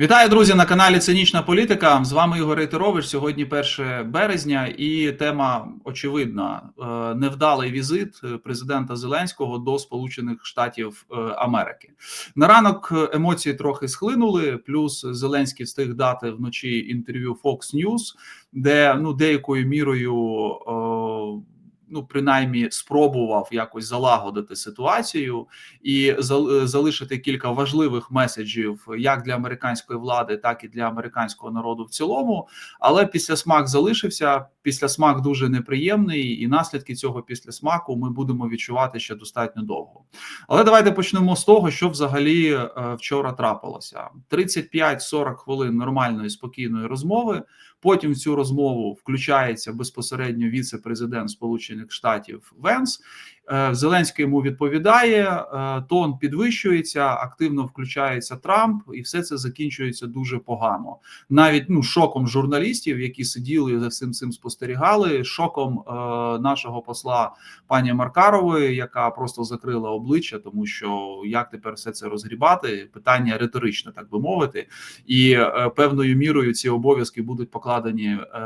Вітаю, друзі, на каналі Цинічна Політика. З вами Ігор Рейтерович. Сьогодні 1 березня, і тема очевидна: Е, невдалий візит президента Зеленського до Сполучених Штатів е, Америки. На ранок емоції трохи схлинули. Плюс Зеленський встиг дати вночі інтерв'ю Fox News, де ну деякою мірою. Е, Ну, принаймні, спробував якось залагодити ситуацію і зал- залишити кілька важливих меседжів як для американської влади, так і для американського народу в цілому. Але після смак залишився. Після смак дуже неприємний, і наслідки цього після смаку ми будемо відчувати ще достатньо довго. Але давайте почнемо з того, що взагалі е, вчора трапилося: 35-40 хвилин нормальної спокійної розмови. Потім в цю розмову включається безпосередньо віце-президент Сполучених Штатів Венс. Е, Зеленський йому відповідає, е, тон підвищується, активно включається Трамп, і все це закінчується дуже погано. Навіть ну шоком журналістів, які сиділи за всім цим спостерігали, шоком е, нашого посла пані Маркарової, яка просто закрила обличчя, тому що як тепер все це розгрібати? Питання риторичне, так би мовити, і е, певною мірою ці обов'язки будуть покладені е,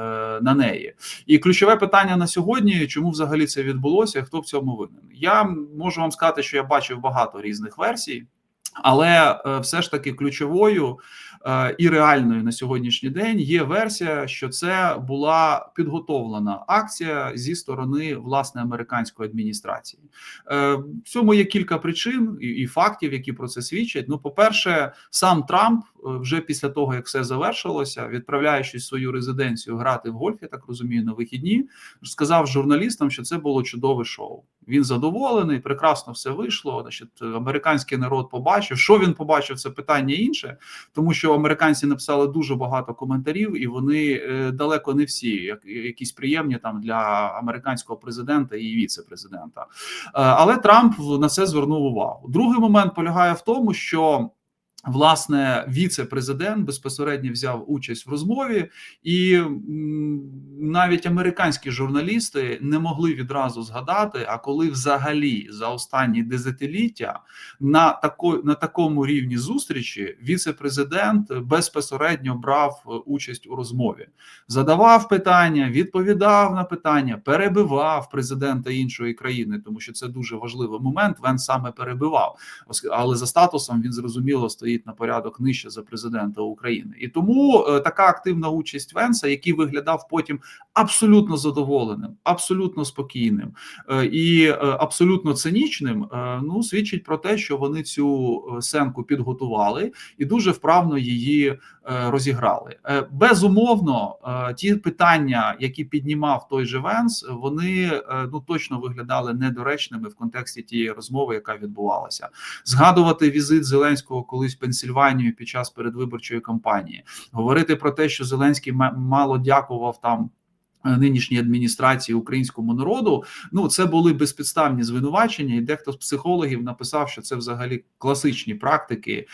на неї. І ключове питання на сьогодні: чому взагалі це відбулося? Хто в цьому винен? Я можу вам сказати, що я бачив багато різних версій. Але е, все ж таки ключовою е, і реальною на сьогоднішній день є версія, що це була підготовлена акція зі сторони власне американської адміністрації. Е, В цьому є кілька причин і, фактів, які про це свідчать. Ну, по-перше, сам Трамп вже після того, як все завершилося, відправляючись в свою резиденцію грати в гольф, я так розумію, на вихідні, сказав журналістам, що це було чудове шоу. Він задоволений, прекрасно все вийшло. Значить, американський народ побачив. Що він побачив, це питання інше, тому що американці написали дуже багато коментарів, і вони е, далеко не всі, як якісь приємні там для американського президента і віце-президента. Е, але Трамп на це звернув увагу. Другий момент полягає в тому, що. Власне, віце-президент безпосередньо взяв участь в розмові, і навіть американські журналісти не могли відразу згадати, а коли взагалі за останні десятиліття на тако, на такому рівні зустрічі віце-президент безпосередньо брав е, участь у розмові, задавав питання, відповідав на питання, перебивав президента іншої країни, тому що це дуже важливий момент. Він саме перебивав, але за статусом він зрозуміло стоїть на порядок нижче за президента України, і тому е, така активна участь Венса, який виглядав потім абсолютно задоволеним, абсолютно спокійним е, і е, абсолютно цинічним, е, ну свідчить про те, що вони цю сценку підготували і дуже вправно її розіграли. Безумовно, ті питання, які піднімав той же Венс, вони ну точно виглядали недоречними в контексті тієї розмови, яка відбувалася. Згадувати візит Зеленського колись в Пенсільванію під час передвиборчої кампанії, говорити про те, що Зеленський ма- мало дякував там. Нинішній адміністрації українському народу ну це були безпідставні звинувачення, і дехто з психологів написав, що це взагалі класичні практики е,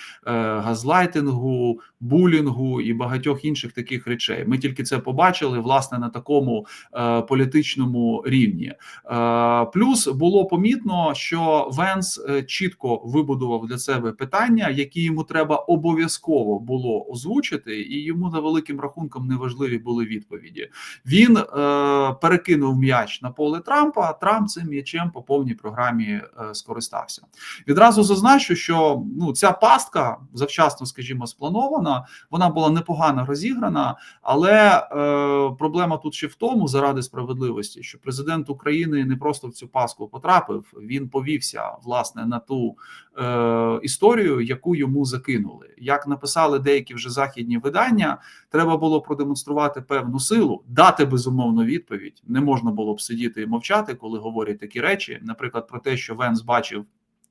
газлайтингу, булінгу і багатьох інших таких речей. Ми тільки це побачили власне на такому е, політичному рівні. Е, плюс було помітно, що Венс е, чітко вибудував для себе питання, які йому треба обов'язково було озвучити, і йому за великим рахунком неважливі були відповіді. Він е, перекинув м'яч на поле Трампа. а Трамп цим м'ячем по повній програмі е, скористався. Відразу зазначу, що ну ця пастка завчасно, скажімо, спланована. Вона була непогано розіграна, але е, проблема тут ще в тому, заради справедливості, що президент України не просто в цю пастку потрапив, він повівся власне на ту е, історію, яку йому закинули. Як написали деякі вже західні видання, треба було продемонструвати певну силу, дати безумовно відповідь. Не можна було б сидіти і мовчати, коли говорять такі речі. Наприклад, про те, що Венс бачив.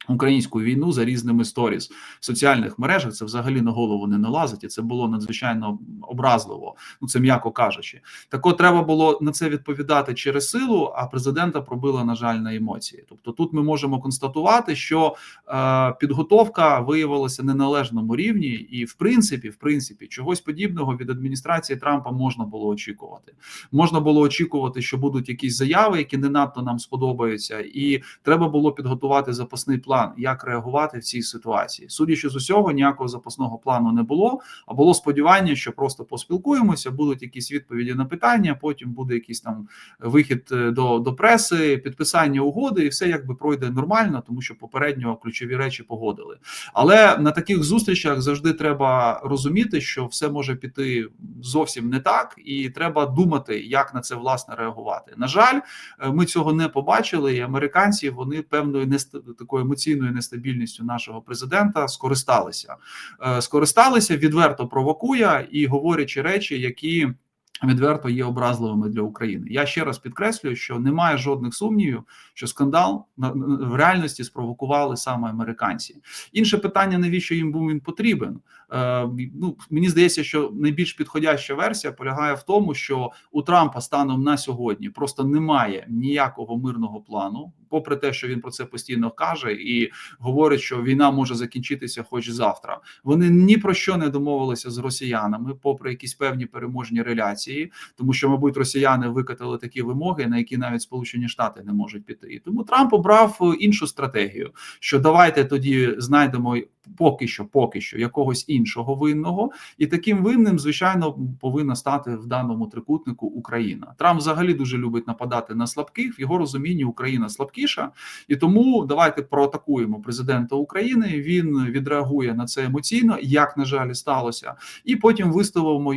Українську війну за різними сторіс в соціальних мережах це взагалі на голову не налазить, і це було надзвичайно образливо. Ну це м'яко кажучи. Так от треба було на це відповідати через силу, а президента пробила на жаль на емоції. Тобто, тут ми можемо констатувати, що е, підготовка виявилася на належному рівні, і в принципі, в принципі, чогось подібного від адміністрації Трампа можна було очікувати. Можна було очікувати, що будуть якісь заяви, які не надто нам сподобаються, і треба було підготувати запасний план план, як реагувати в цій ситуації. Судячи з усього, ніякого запасного плану не було. А було сподівання, що просто поспілкуємося, будуть якісь відповіді на питання. Потім буде якийсь там вихід е, до, до преси, підписання угоди, і все якби пройде нормально, тому що попередньо ключові речі погодили. Але на таких зустрічах завжди треба розуміти, що все може піти зовсім не так, і треба думати, як на це власне реагувати. На жаль, е, ми цього не побачили, і американці вони певною нест... такою емоційною нестабільністю нашого президента скористалися. Е, Скористалися відверто провокує і говорячи речі, які. Відверто є образливими для України. Я ще раз підкреслюю, що немає жодних сумнівів, що скандал в реальності спровокували саме американці. Інше питання: навіщо їм був він потрібен? Е, ну мені здається, що найбільш підходяща версія полягає в тому, що у Трампа станом на сьогодні просто немає ніякого мирного плану, попри те, що він про це постійно каже і говорить, що війна може закінчитися, хоч завтра. Вони ні про що не домовилися з росіянами, попри якісь певні переможні реляції, тому що, мабуть, росіяни викатали такі вимоги, на які навіть Сполучені Штати не можуть піти. Тому Трамп обрав іншу стратегію: що давайте тоді знайдемо поки що, поки що якогось іншого винного, і таким винним, звичайно, повинна стати в даному трикутнику Україна. Трамп взагалі дуже любить нападати на слабких. В його розумінні Україна слабкіша, і тому давайте проатакуємо президента України. Він відреагує на це емоційно, як на жаль сталося, і потім виставимо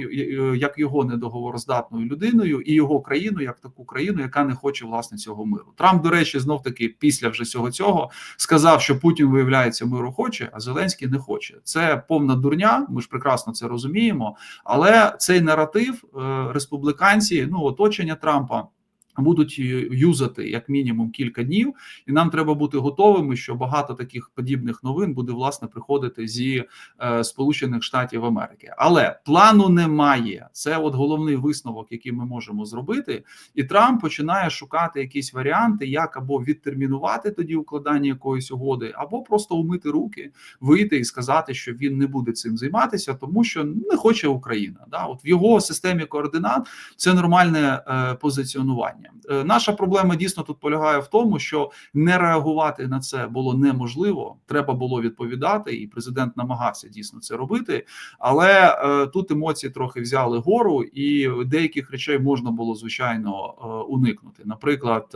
як його недоговороздатною людиною і його країну як таку країну, яка не хоче власне цього миру. Трамп, до речі, знов таки після вже всього цього сказав, що Путін виявляється миру хоче, а Зеленський не хоче. Це повна дурня. Ми ж прекрасно це розуміємо. Але цей наратив е, республіканці, ну оточення Трампа. Будуть юзати як мінімум кілька днів, і нам треба бути готовими, що багато таких подібних новин буде власне приходити зі е, Сполучених Штатів Америки. Але плану немає. Це от головний висновок, який ми можемо зробити. І Трамп починає шукати якісь варіанти, як або відтермінувати тоді укладання якоїсь угоди, або просто умити руки, вийти і сказати, що він не буде цим займатися, тому що не хоче Україна. Да, от в його системі координат це нормальне е, позиціонування. Е, наша проблема дійсно тут полягає в тому, що не реагувати на це було неможливо. Треба було відповідати, і президент намагався дійсно це робити. Але е, тут емоції трохи взяли гору, і деяких речей можна було звичайно е, уникнути. Наприклад,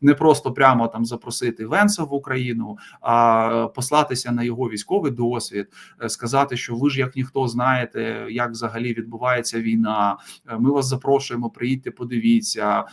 не просто прямо там запросити Венса в Україну, а послатися на його військовий досвід, сказати, що ви ж як ніхто знаєте, як взагалі відбувається війна. Ми вас запрошуємо, приїдьте, подивіться.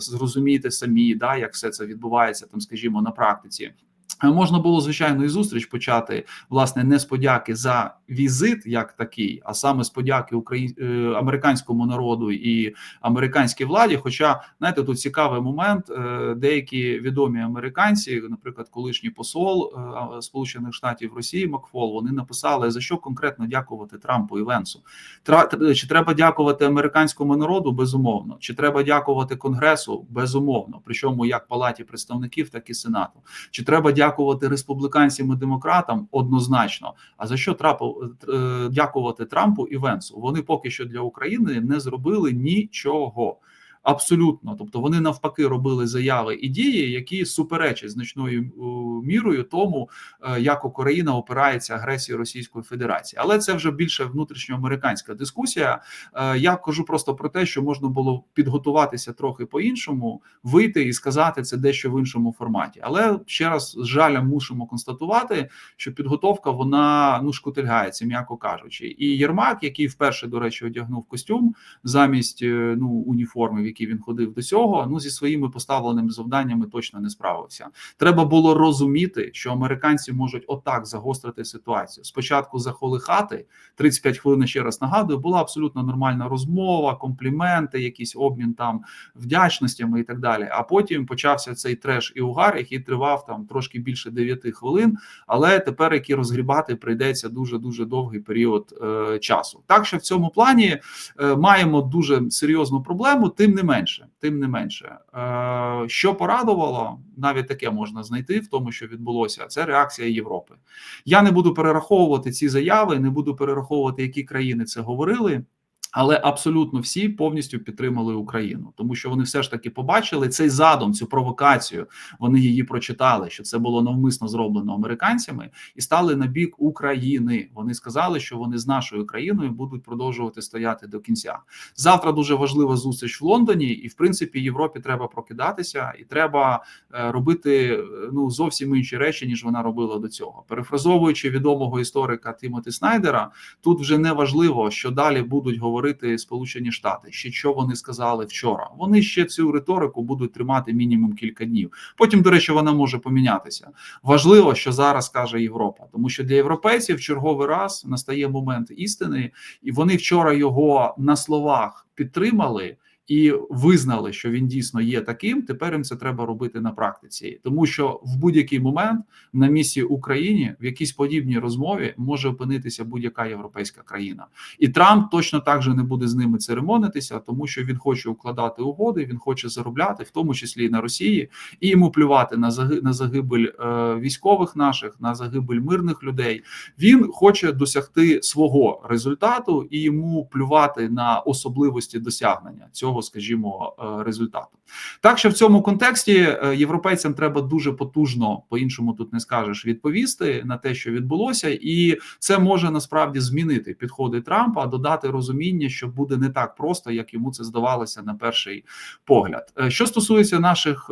Зрозуміти самі, да, як все це відбувається, там, скажімо, на практиці. Можна було звичайно і зустріч почати власне не з подяки за візит, як такий, а саме з подяки Украї... Е, американському народу і американській владі. Хоча знаєте, тут цікавий момент, е, деякі відомі американці, наприклад, колишній посол е, Сполучених Штатів Росії Макфол, вони написали за що конкретно дякувати Трампу і Венсу. Чи треба дякувати американському народу? Безумовно, чи треба дякувати Конгресу? Безумовно, причому як Палаті представників, так і Сенату. Чи треба дякувати дякувати республіканцям і демократам однозначно. А за що Трапу е, дякувати Трампу і Венсу? Вони поки що для України не зробили нічого. Абсолютно, тобто вони навпаки робили заяви і дії, які суперечать значною е, мірою тому, е, як Україна опирається агресії Російської Федерації. Але це вже більше внутрішньоамериканська дискусія. Е, я кажу просто про те, що можна було підготуватися трохи по-іншому, вийти і сказати це дещо в іншому форматі. Але ще раз з жалем мусимо констатувати, що підготовка вона ну шкутильгається, м'яко кажучи. І Єрмак, який вперше до речі одягнув костюм замість ну уніформи який він ходив до цього, ну зі своїми поставленими завданнями точно не справився. Треба було розуміти, що американці можуть отак загострити ситуацію. Спочатку захолихати 35 хвилин. Ще раз нагадую, була абсолютно нормальна розмова, компліменти, якийсь обмін там вдячностями і так далі. А потім почався цей треш і угар, який тривав там трошки більше 9 хвилин. Але тепер які розгрібати прийдеться дуже дуже довгий період е, часу. Так що в цьому плані е, маємо дуже серйозну проблему. Тим не менше, тим не менше, е, що порадувало, навіть таке можна знайти в тому, що відбулося. Це реакція Європи. Я не буду перераховувати ці заяви, не буду перераховувати, які країни це говорили. Але абсолютно всі повністю підтримали Україну, тому що вони все ж таки побачили цей задум, цю провокацію. Вони її прочитали, що це було навмисно зроблено американцями, і стали на бік України. Вони сказали, що вони з нашою країною будуть продовжувати стояти до кінця. Завтра дуже важлива зустріч в Лондоні, і в принципі Європі треба прокидатися, і треба е, робити е, ну зовсім інші речі, ніж вона робила до цього. Перефразовуючи відомого історика Тімоті Снайдера, тут вже не важливо, що далі будуть говорити Сполучені Штати, ще що вони сказали вчора. Вони ще цю риторику будуть тримати мінімум кілька днів. Потім, до речі, вона може помінятися. Важливо, що зараз каже Європа, тому що для європейців черговий раз настає момент істини, і вони вчора його на словах підтримали. І визнали, що він дійсно є таким. Тепер їм це треба робити на практиці, тому що в будь-який момент на місці Україні в якійсь подібній розмові може опинитися будь-яка європейська країна, і Трамп точно так же не буде з ними церемонитися, тому що він хоче укладати угоди, він хоче заробляти, в тому числі і на Росії, і йому плювати на на загибель е, військових наших, на загибель мирних людей. Він хоче досягти свого результату і йому плювати на особливості досягнення цього, скажімо, е, результату. Так що в цьому контексті е, європейцям треба дуже потужно, по іншому тут не скажеш, відповісти на те, що відбулося, і це може насправді змінити підходи Трампа, додати розуміння, що буде не так просто, як йому це здавалося на перший погляд. Е, Що стосується наших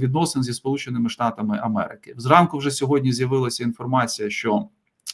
відносин зі Сполученими Штатами Америки, зранку вже сьогодні з'явилася інформація, що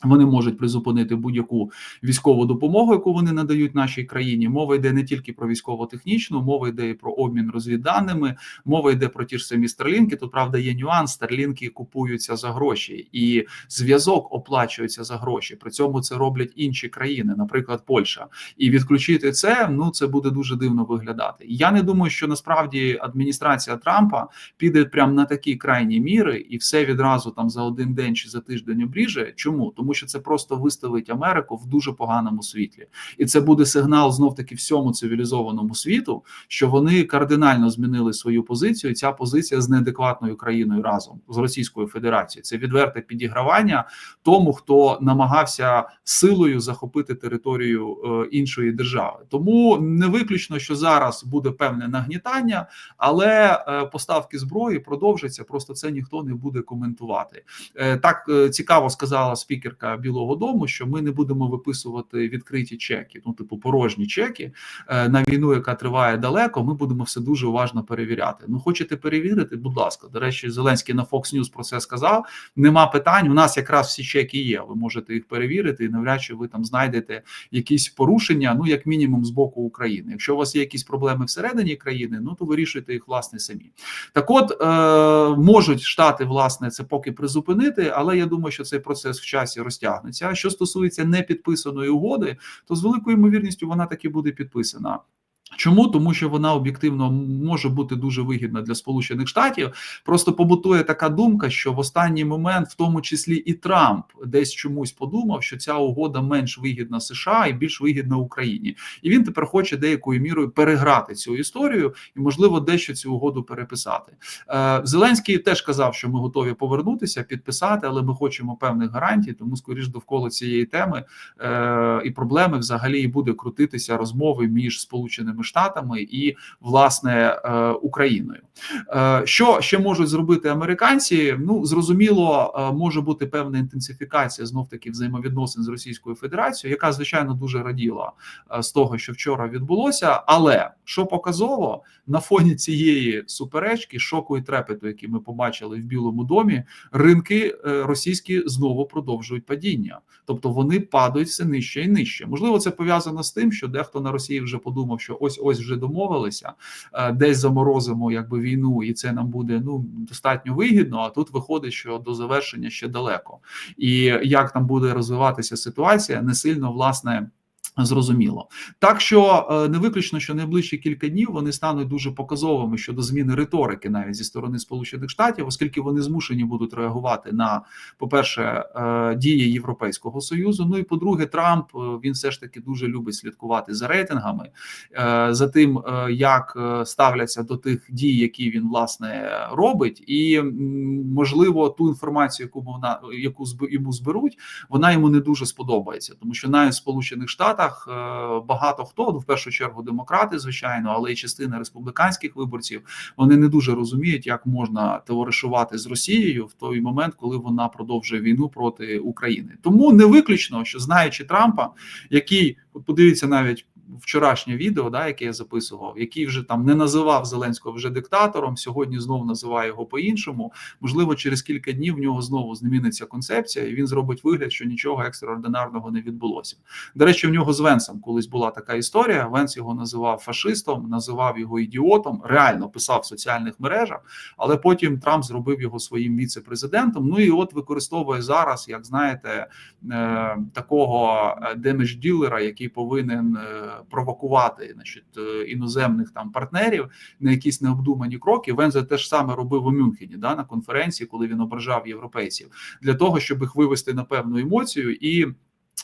вони можуть призупинити будь-яку військову допомогу, яку вони надають нашій країні. Мова йде не тільки про військово-технічну, мова йде і про обмін розвідданими, мова йде про ті ж самі старлінки. Тут правда є нюанс. Старлінки купуються за гроші, і зв'язок оплачується за гроші. При цьому це роблять інші країни, наприклад, Польща. І відключити це ну це буде дуже дивно виглядати. Я не думаю, що насправді адміністрація Трампа піде прямо на такі крайні міри, і все відразу там за один день чи за тиждень обріже. Чому тому, що це просто виставить Америку в дуже поганому світлі, і це буде сигнал знов таки всьому цивілізованому світу, що вони кардинально змінили свою позицію. і Ця позиція з неадекватною країною разом з Російською Федерацією. Це відверте підігравання тому, хто намагався силою захопити територію е, іншої держави. Тому не виключно, що зараз буде певне нагнітання, але е, поставки зброї продовжаться. Просто це ніхто не буде коментувати. Е, так цікаво сказала спікерка Білого Дому, що ми не будемо виписувати відкриті чеки, ну типу порожні чеки е, на війну, яка триває далеко. Ми будемо все дуже уважно перевіряти. Ну хочете перевірити? Будь ласка, до речі, Зеленський на Fox News про це сказав. Нема питань. У нас якраз всі чеки є. Ви можете їх перевірити, і навряд чи ви там знайдете якісь порушення. Ну як мінімум з боку України. Якщо у вас є якісь проблеми всередині країни, ну то вирішуйте їх власне самі. Так, от е, можуть штати власне це поки призупинити, але я думаю, що цей процес в часі розтягнеться. А що стосується непідписаної угоди, то з великою ймовірністю вона таки буде підписана. Чому тому, що вона об'єктивно може бути дуже вигідна для Сполучених Штатів? Просто побутує така думка, що в останній момент, в тому числі і Трамп, десь чомусь подумав, що ця угода менш вигідна США і більш вигідна Україні, і він тепер хоче деякою мірою переграти цю історію і, можливо, дещо цю угоду переписати. Е, Зеленський теж казав, що ми готові повернутися, підписати, але ми хочемо певних гарантій. Тому, скоріш довкола цієї теми е, і проблеми взагалі і буде крутитися розмови між сполученими. Штатами і власне е, Україною. Е, що ще можуть зробити американці? Ну зрозуміло, е, може бути певна інтенсифікація знов таки взаємовідносин з Російською Федерацією, яка звичайно дуже раділа з того, що вчора відбулося. Але що показово на фоні цієї суперечки, шоку і трепету, які ми побачили в Білому домі, ринки російські знову продовжують падіння, тобто вони падають все нижче і нижче. Можливо, це пов'язано з тим, що дехто на Росії вже подумав, що ось ось вже домовилися, десь заморозимо якби війну, і це нам буде ну достатньо вигідно. А тут виходить, що до завершення ще далеко, і як там буде розвиватися ситуація, не сильно власне. Зрозуміло, так що не виключно, що найближчі кілька днів вони стануть дуже показовими щодо зміни риторики, навіть зі сторони Сполучених Штатів, оскільки вони змушені будуть реагувати на, по-перше, дії Європейського союзу. Ну і по-друге, Трамп він все ж таки дуже любить слідкувати за рейтингами, за тим, як ставляться до тих дій, які він власне робить, і можливо ту інформацію, яку вона яку йому зберуть, вона йому не дуже сподобається, тому що навіть в Сполучених Штатах Штатах е, багато хто ну, в першу чергу демократи, звичайно, але й частина республіканських виборців вони не дуже розуміють, як можна товаришувати з Росією в той момент, коли вона продовжує війну проти України. Тому не виключно, що знаючи Трампа, який подивіться навіть вчорашнє відео, да, яке я записував, який вже там не називав Зеленського вже диктатором. Сьогодні знову називає його по-іншому. Можливо, через кілька днів в нього знову зміниться концепція, і він зробить вигляд, що нічого екстраординарного не відбулося. До речі, в нього з Венсом колись була така історія. Венс його називав фашистом, називав його ідіотом, реально писав в соціальних мережах, але потім Трамп зробив його своїм віце-президентом. Ну і от використовує зараз, як знаєте, е, такого демедж-ділера, який повинен. Провокувати значить, е, іноземних там партнерів на якісь необдумані кроки. Вензе теж саме робив у Мюнхені да, на конференції, коли він ображав європейців для того, щоб їх вивести на певну емоцію і.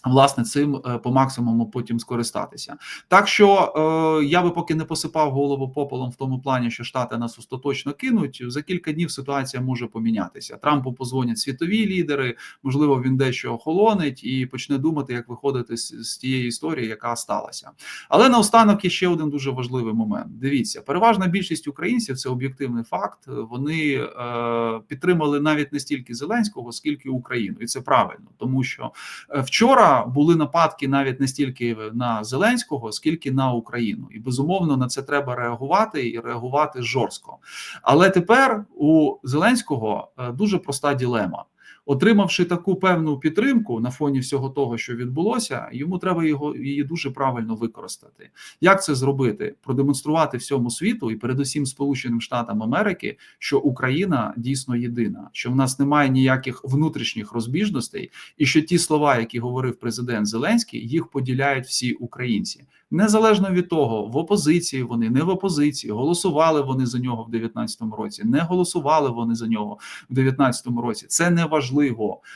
Власне, цим е, по максимуму потім скористатися. Так що е, я би поки не посипав голову попелом в тому плані, що штати нас остаточно кинуть. За кілька днів ситуація може помінятися. Трампу позвонять світові лідери, можливо, він дещо охолонить і почне думати, як виходити з, з тієї історії, яка сталася. Але наостанок є ще один дуже важливий момент. Дивіться, переважна більшість українців це об'єктивний факт. Вони е, підтримали навіть не стільки Зеленського, скільки Україну, і це правильно, тому що е, вчора були нападки навіть не стільки на Зеленського, скільки на Україну, і безумовно на це треба реагувати і реагувати жорстко. Але тепер у Зеленського е, дуже проста ділема. Отримавши таку певну підтримку на фоні всього того, що відбулося, йому треба його її дуже правильно використати. Як це зробити? Продемонструвати всьому світу і, передусім, Сполученим Штатам Америки, що Україна дійсно єдина, що в нас немає ніяких внутрішніх розбіжностей, і що ті слова, які говорив президент Зеленський, їх поділяють всі українці незалежно від того, в опозиції вони не в опозиції, голосували вони за нього в 19-му році, не голосували вони за нього в 19-му році. Це не важливо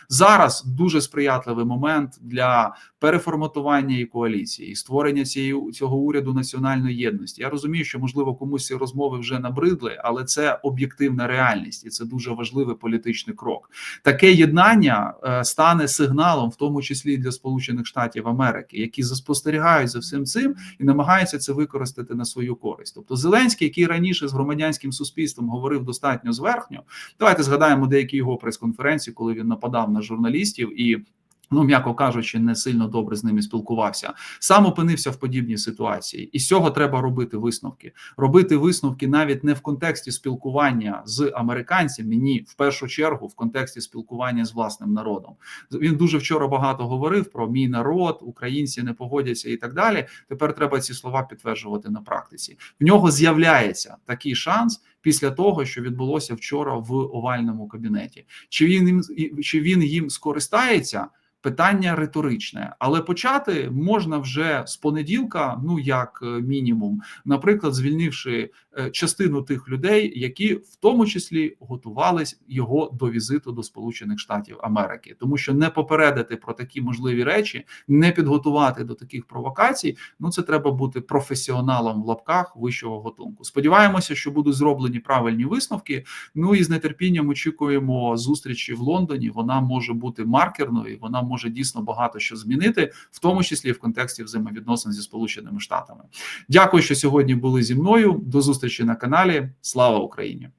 зараз. Дуже сприятливий момент для переформатування і коаліції і створення цієї цього уряду національної єдності. Я розумію, що можливо комусь ці розмови вже набридли, але це об'єктивна реальність, і це дуже важливий політичний крок. Таке єднання е, стане сигналом, в тому числі для Сполучених Штатів Америки, які спостерігають за всім цим і намагається це використати на свою користь. Тобто Зеленський, який раніше з громадянським суспільством говорив достатньо зверхньо, давайте згадаємо деякі його прес-конференції, коли він нападав на журналістів і. Ну, м'яко кажучи, не сильно добре з ними спілкувався. Сам опинився в подібній ситуації, і з цього треба робити висновки. Робити висновки навіть не в контексті спілкування з американцями, ні, в першу чергу в контексті спілкування з власним народом. Він дуже вчора багато говорив про мій народ, українці не погодяться і так далі. Тепер треба ці слова підтверджувати на практиці. В нього з'являється такий шанс. Після того, що відбулося вчора в овальному кабінеті, чи він їм чи він їм скористається? Питання риторичне, але почати можна вже з понеділка, ну як е, мінімум, наприклад, звільнивши е, частину тих людей, які в тому числі готувались його до візиту до Сполучених Штатів Америки, тому що не попередити про такі можливі речі, не підготувати до таких провокацій. Ну це треба бути професіоналом в лапках вищого готунку. Сподіваємося, що будуть зроблені правильні висновки. Ну і з нетерпінням очікуємо зустрічі в Лондоні. Вона може бути маркерною. Вона може дійсно багато що змінити, в тому числі в контексті взаємовідносин зі Сполученими Штатами. Дякую, що сьогодні були зі мною. До зустрічі на каналі. Слава Україні!